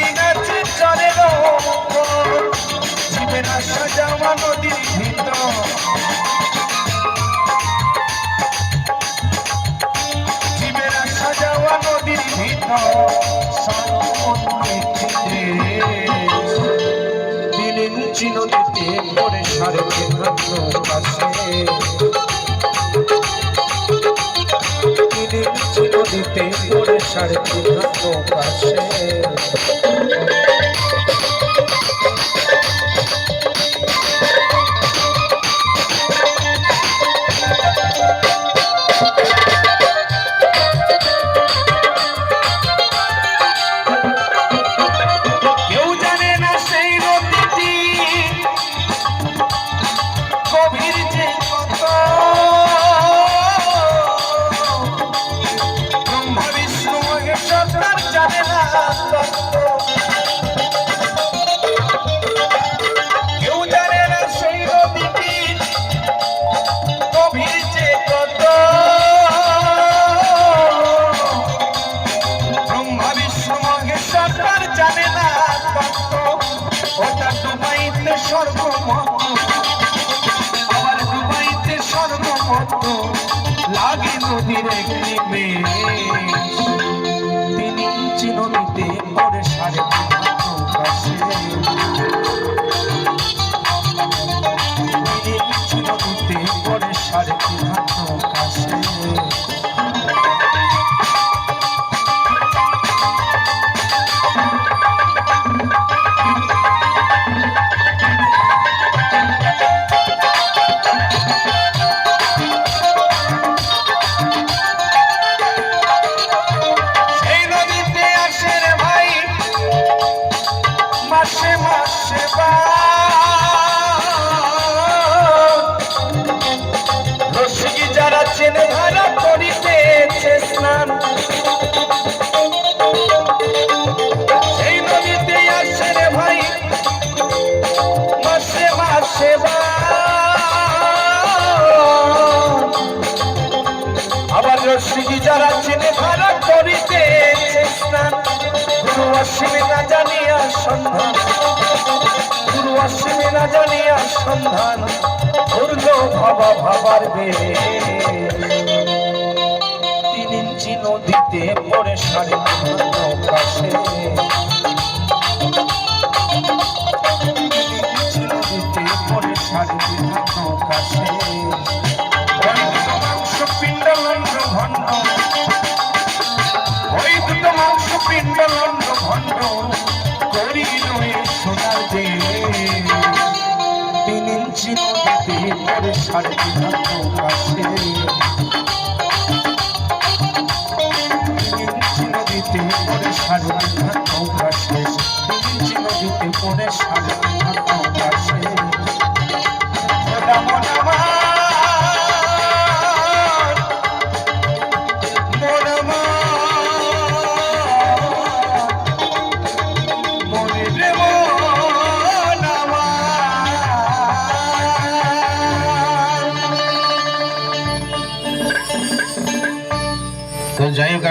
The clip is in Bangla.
নেমে গেছে চলে জীবের আশা যাওয়া নদীর ভিতর। জীবের আশা নদীর ভিতর। দিন চিনতে পড়ে সাড়ে তিন হাত ইঞ্চি করে সাড়ে তিন হাত জানে না ওটা ডুবাইতে সর্বমত আবার ডুবাইতে সর্বমত লাগে নদীর একটি মেষ তিন নদীতে পরে হাত নৌকাশে। তিন সাড়ে জানিয়া সন্ধান ধরল ভাবা ভাবার বে তিন ইঞ্চি নদীতে পড়ে সাড়ে নৌকাশে নদীতে পড়ে সাড়ে তিন হাত পিণ্ড লন্ড ভণ্ড। ওই দুটো মাংস পিণ্ড ভণ্ড। করি নয়ে সোনার দে তিন ইঞ্চি নদীতে পরে তিন ইঞ্চি নদীতে পরে তিন ইঞ্চি নদীতে পরে সাড়ে